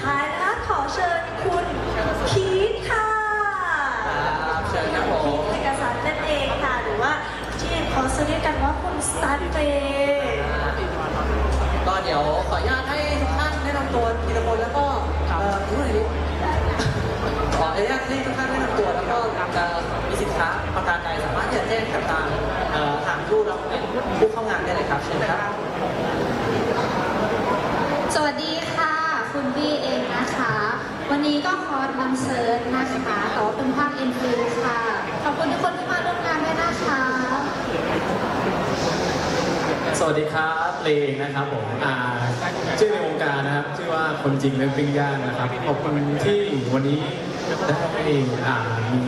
ท้ายนะขอเชิญคุณพีทค่ะครับเชิญครับผมเอกสารนั่นเองค่ะ หรือว่าที่ขอเรียกกันว่าคุณสตาร์เต้ก็เดี๋ยวขออนุญาต ร์สบันเซิร์ชนะคะแต่ว่าเป็นภาคเอ็นฟิลค่ะ ขอบคุณทุกคนที่มาร่วมงานด้วยนะคะ สวัสดีครับเลงนะครับผมอ่าชื่อในวงการนะครับ ชื่อว่าคนจริงเรื่องปิ้งย่างนะครับ ขอบคุณที่วันนี้ได้อ่ามี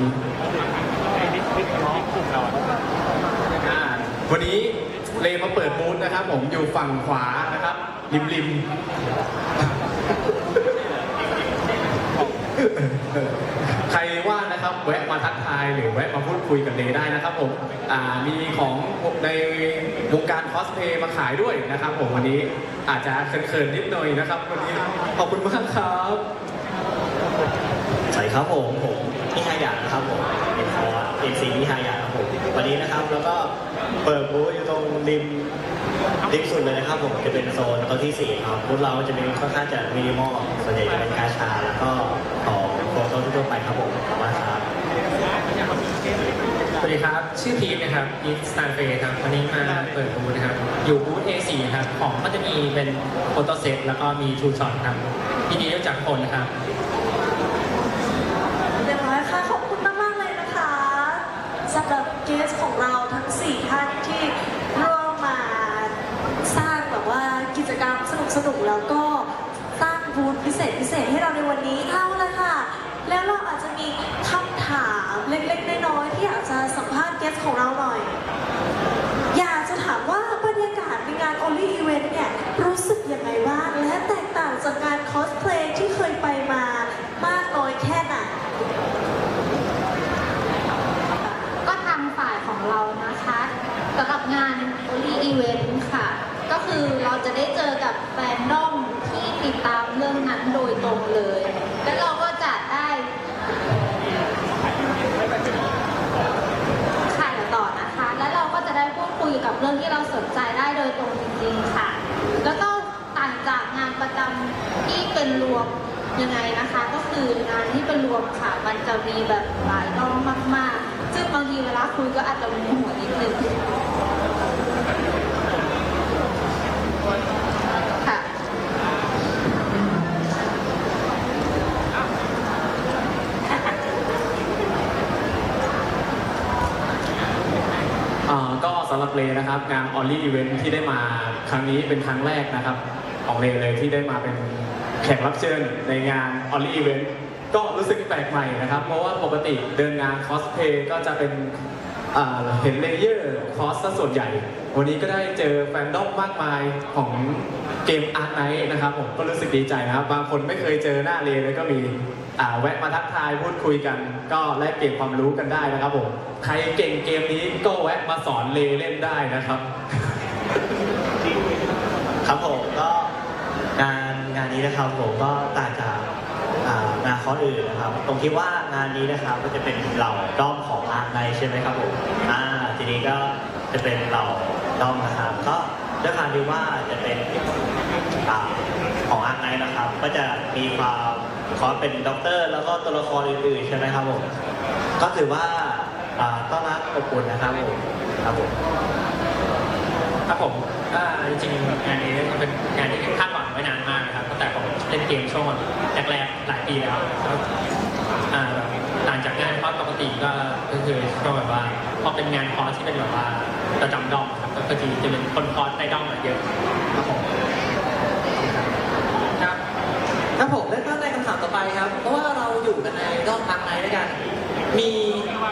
อ่าวันนี้เลมาเปิดบูธนะครับ ผมอยู่ฝั่งขวานะครับริมริม ใครว่างนะครับแวะมาทักทายหรือแวะมาพูดคุยกับเลได้นะครับผมอ่ามีของในวงการคอสเพย์มาขายด้วยนะครับผมวันนี้อาจจะเขินๆนิดหน่อยนะครับวันนี้ขอบคุณมากครับสวัสดีครับผมผมนิฮายะนะครับผมเป็นคอร์สเอ็นซีนิฮายะครับผมวันนี้นะครับแล้วก็เปิดบูธอยู่ตรงริม ริมสุดเลยนะครับผมจะเป็นโซนโต๊ะที่สี่ครับบูธเราจะมีค่อนข้างจะมินิมอลส่วนใหญ่จะเป็นกาชา แล้วก็ของโปรโต๊ะทั่วๆไปครับผมขอบคุณครับสวัสดีครับ ชื่อพีทนะครับพีทสตาร์เฟครับวันนี้มาเปิดบูธนะครับ อยู่บูธ A4 ครับ ของก็จะมีเป็นโฟโต้เซตแล้วก็มีทูช็อตครับยินดีรู้จักคนนะครับเรียบร้อยค่ะ ขอบคุณมาก ๆ เลยนะคะสำหรับเกสของเราทั้ง 4 ท่านที่ร่วมมาสร้างแบบว่า กิจกรรมสนุกๆแล้วก็ตั้งบูธพิเศษพิเศษให้เราในวันนี้เอาละค่ะ แล้วเราอาจจะมีคำถามเล็กๆน้อยๆที่อยากจะสัมภาษณ์เกสของเราหน่อย อยากจะถามว่าบรรยากาศในงาน Only Event เนี่ยรู้สึกยังไงบ้างและแตกต่างจากงานคอสเพลย์ที่เคยไปมามากน้อยแค่ไหน ก็ทางฝ่ายของเรานะคะสำหรับงาน Only Event ค่ะ ก็ คือเราจะได้เจอกับแฟนดอมที่ติดตามเรื่องนั้นโดยตรงเลย และเราก็จะได้ขายต่อนะคะ และเราก็จะได้พูดคุยกับเรื่องที่เราสนใจได้โดยตรงจริงๆค่ะ แล้วก็ต่างจากงานประจำที่เป็นรวมยังไงนะคะ ก็คืองานที่เป็นรวมค่ะ มันจะมีแบบหลายด้อมมากๆ ซึ่งบางทีเวลาคุยก็อาจจะมีหัวนิดนึง อ่าก็สำหรับเลนะครับงานออลลี่อีเวนท์ที่ได้มาครั้งนี้เป็นครั้งแรกนะครับ ของเลเลยที่ได้มาเป็นแขกรับเชิญในงานออลลี่อีเวนท์ก็รู้สึกแปลกใหม่นะครับ เพราะว่าปกติเดินงานคอสเพย์ก็จะเป็น อ่าเห็นเลเยอร์คอสซะส่วนใหญ่ วันนี้ก็ได้เจอแฟนดอมมากมายของเกมอาร์ i ไนท์นะครับผมก็รู้สึกดีใจนะครับ บางคนไม่เคยเจอหน้าเลเลยก็มีอ่าแวะมาทักทายพูดคุยกัน ก็แลกเปลี่ยนความรู้กันได้นะครับผมใครเก่งเกมนี้ก็แวะมาสอนเลเล่นได้นะครับ ครับผมก็งานงานนี้นะครับผมก็ต่างจากางานคออื่นนะครับตรงที่ว่างานนี้นะครับก็จะเป็นเหล่าด้อมของอาร์ไนใช่ไหมครับผมอ่าทีนี้ก็จะเป็นเหล่าด้อมนะครับก็ด้วยความที่ว่าจะเป็นอ่าของอาร์ไนนะครับ ก็จะมีความคอเป็นด็อกเตอร์แล้วก็ตัวละครอื่นๆใช่ไหมครับผมก็ถือว่าต้อนรับอบอุ่นนะครับผมครับผมครับผมก็จริงๆงานนี้มันเป็นงานที่คาดหวังไว้นานมากนะครับตั้งแต่ผมเล่นเกมช่วงแรก หลายปีแล้วแล้วอ่าต่างจากงานคอร์สปกติก็ก็คือช่วงแบบว่าพอเป็นงานคอร์สที่เป็นแบบว่าประจำดอมครับก็คือจะเป็นคนคอร์สในดอมมาเยอะครับผมครับครับผมและก็ในคำถามต่อไปครับ เพราะว่าเราอยู่กันในรอบพักไนด้วยกัน มี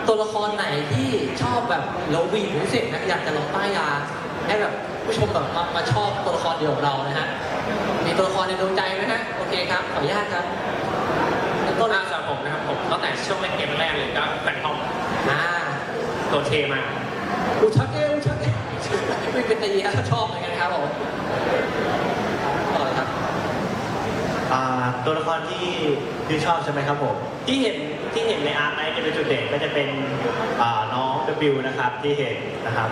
ตัวละครไหนที่ชอบแบบเราวีดพิเศษนะอยากจะลองป้ายยาให้แบบผู้ชมแบบมามาชอบตัวละครเดียวกับเรานะฮะมีตัวละครในดวงใจไหมฮะโอเคครับขออนุญาตครับ แล้วต้ต้นนอาสำหรับผมนะครับผมตั้งแต่ช่วงเล่นเกมแรกเลยก็แฟนทอมอ่าตัวเทมากอุชักเออุชักเอไม่เป็นตีฮะชอบเหมือนกันครับผมต่อเลยครับ อ่าตัวละครที่ที่ชอบใช่ไหมครับผม ที่เห็นที่เห็นในอาร์ไนท์จะเป็นจุดเด่นก็จะเป็นอ่าน้องบิลนะครับที่เห็นนะครับ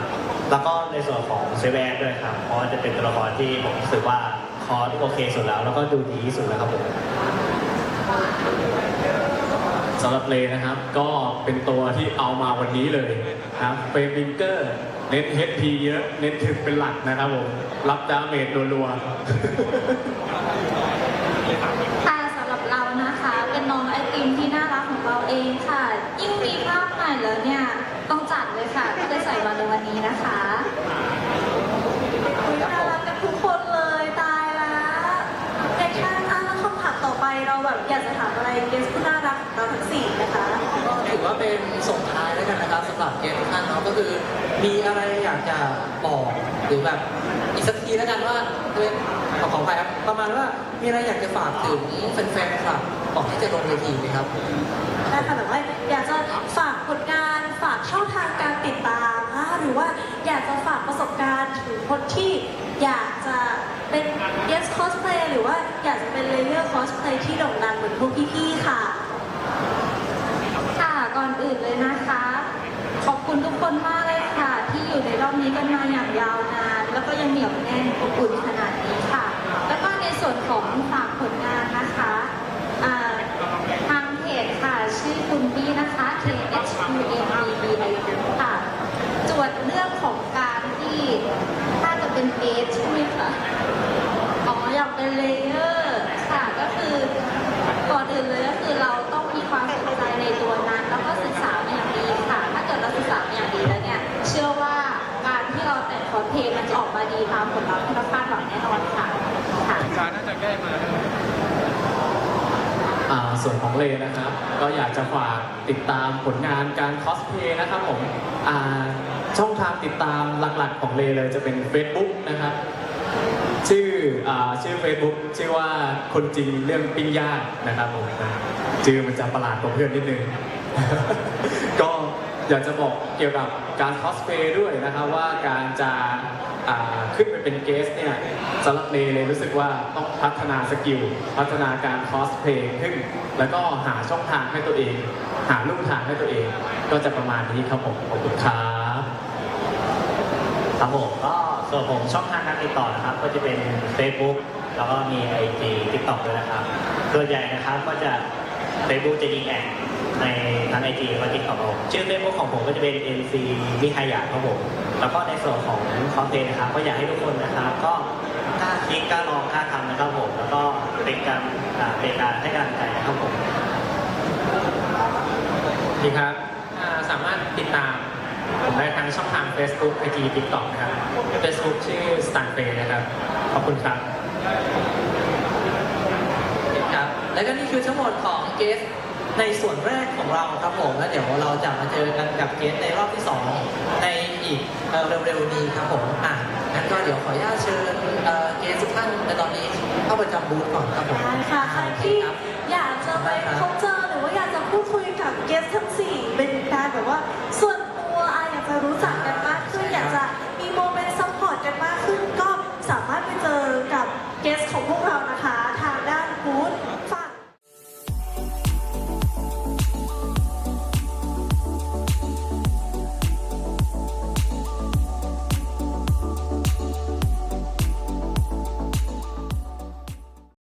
แล้วก็ในส่วนของเซเวนด้วยครับเพราะว่าจะเป็นตัวละครที่ผมรู้สึกว่าคอร์สโอเคสุดแล้ว แล้วก็ดูดีที่สุดแล้วครับผม สำหรับเลนะครับ ก็เป็นตัวที่เอามาวันนี้เลยนะครับเฟรมิงเกอร์เน้น HP เยอะ เน้นถึงเป็นหลักนะครับผม รับดาเมจรัวๆ ค่ะสำหรับเรานะคะ เป็นน้องไอติมที่น่ารักของเราเองค่ะ ยิ่งมีภาพใหม่แล้วเนี่ยต้องจัดเลยค่ะก็เลยใส่มาในวันนี้นะคะ อุ๊ยน่ารักกันทุกคนเลยตายแล้วเด็กชายอะแล้วคำถามต่อไป เราแบบอยากจะถามอะไรเกสผู้น่ารักของเราทั้งสี่นะคะ ก็ถือว่าเป็นส่งท้ายแล้วกันนะครับสำหรับเกมทุกท่านเนาะก็คือ มีอะไรอยากจะบอกหรือแบบอีกสักทีแล้วกันว่าเว้ยขอขอไปครับประมาณว่ามีอะไรอยากจะฝากถึงแฟนๆครับบอกที่จะลงเวทีไหมครับ ได้ค่ะแบบว่าอยากจะฝากผลงานฝากช่องทางการติดตามอะหรือว่าอยากจะฝากประสบการณ์ถึงคนที่อยากจะ เป็น guest cosplay หรือว่าอยากจะเป็น layer cosplay ที่โด่งดังเหมือนพวกพี่ๆค่ะ ค่ะก่อนอื่นเลยนะคะ ขอบคุณทุกคนมากเลยค่ะ ที่อยู่ในรอบนี้กันมาอย่างยาวนาน แล้วก็ยังเหนียวแน่นอบอุ่นขนาดนี้ค่ะ แล้วก็ในส่วนของฝากผลงานนะคะทางเพจค่ะ ชื่อคุณบี้นะคะ K H U M B B I U ค่ะ จวดเรื่องของการที่ถ้าจะเป็นเอสใช่ไหมคะ อ๋ออยาก เป็นเลเยอร์ค่ะก็คือก่อนอื่นเลยก็คือเราต้องมีความสนใจในตัวนั้น แล้วก็ศึกษามาอย่างดีค่ะ ถ้าเกิดเราศึกษามาอย่างดีแล้วเนี่ยเชื่อว่าการที่เราแต่งคอสเพลย์มันจะออกมาดีตามผลลัพธ์ที่เราคาดหวังแน่นอนค่ะค่ะอ่าส่วนของเลนะครับ ก็อยากจะฝากติดตามผลงานการคอสเพลย์นะครับผมอ่าช่องทางติดตามหลักๆของเลเลยจะเป็น Facebook นะครับ ชื่ออาชื่อ Facebook ชื่อว่าคนจริงเรื่องปิ้งย่างนะครับผมชื่อมันจะประหลาดกว่าเพื่อนนิดนึง ก็อยากจะบอกเกี่ยวกับการคอสเพลย์ด้วยนะครับว่าการจะอ่าขึ้นไปเป็นเกสเนี่ยสำหรับเลเลยรู้สึกว่าต้องพัฒนาสกิลพัฒนาการคอสเพลย์ขึ้น แล้วก็หาช่องทางให้ตัวเอง หาลู่ทางให้ตัวเอง ก็จะประมาณนี้ครับผมขอบคุณครับครับผมก็ ส่วนผมช่องทางการติดต่อนะครับ ก็จะเป็น Facebook แล้วก็มี IG TikTok ด้วยนะครับส่วนใหญ่นะครับก็จะ Facebook จะยิงแอดในทั้ง IG และ TikTok ครับผมชื่อ Facebook ของผมก็จะเป็น NC มิฮายะครับผมแล้วก็ในส่วนของคอนเทนต์นะครับ ก็อยากให้ทุกคนนะครับ ก็กล้าคิดกล้าลองกล้าทำนะครับผม แล้วก็เป็นการเป็นการให้กำลังใจนะครับผมดีครับสามารถติดตาม ได้ทางช่องทาง Facebook IG TikTok นะครับ Facebook ชื่อ Stan f a y นะครับ ขอบคุณครับ ครับ และก็นี่คือทั้งหมดของเกสในส่วนแรกของเราครับผม แล้วเดี๋ยวเราจะมาเจอกันกับเกสในรอบที่ 2 ในอีกเอ่อเร็วๆนี้ครับผม อะงั้นก็เดี๋ยวขออนุญาตเชิญเอ่อเกสทุกท่านในตอนนี้เข้าประจำบูธก่อนครับผมได้ค่ะใครที่ครับอยากจะไปพบเจอหรือว่าอยากจะพูดคุยกับเกสทั้งสี่เป็น guest from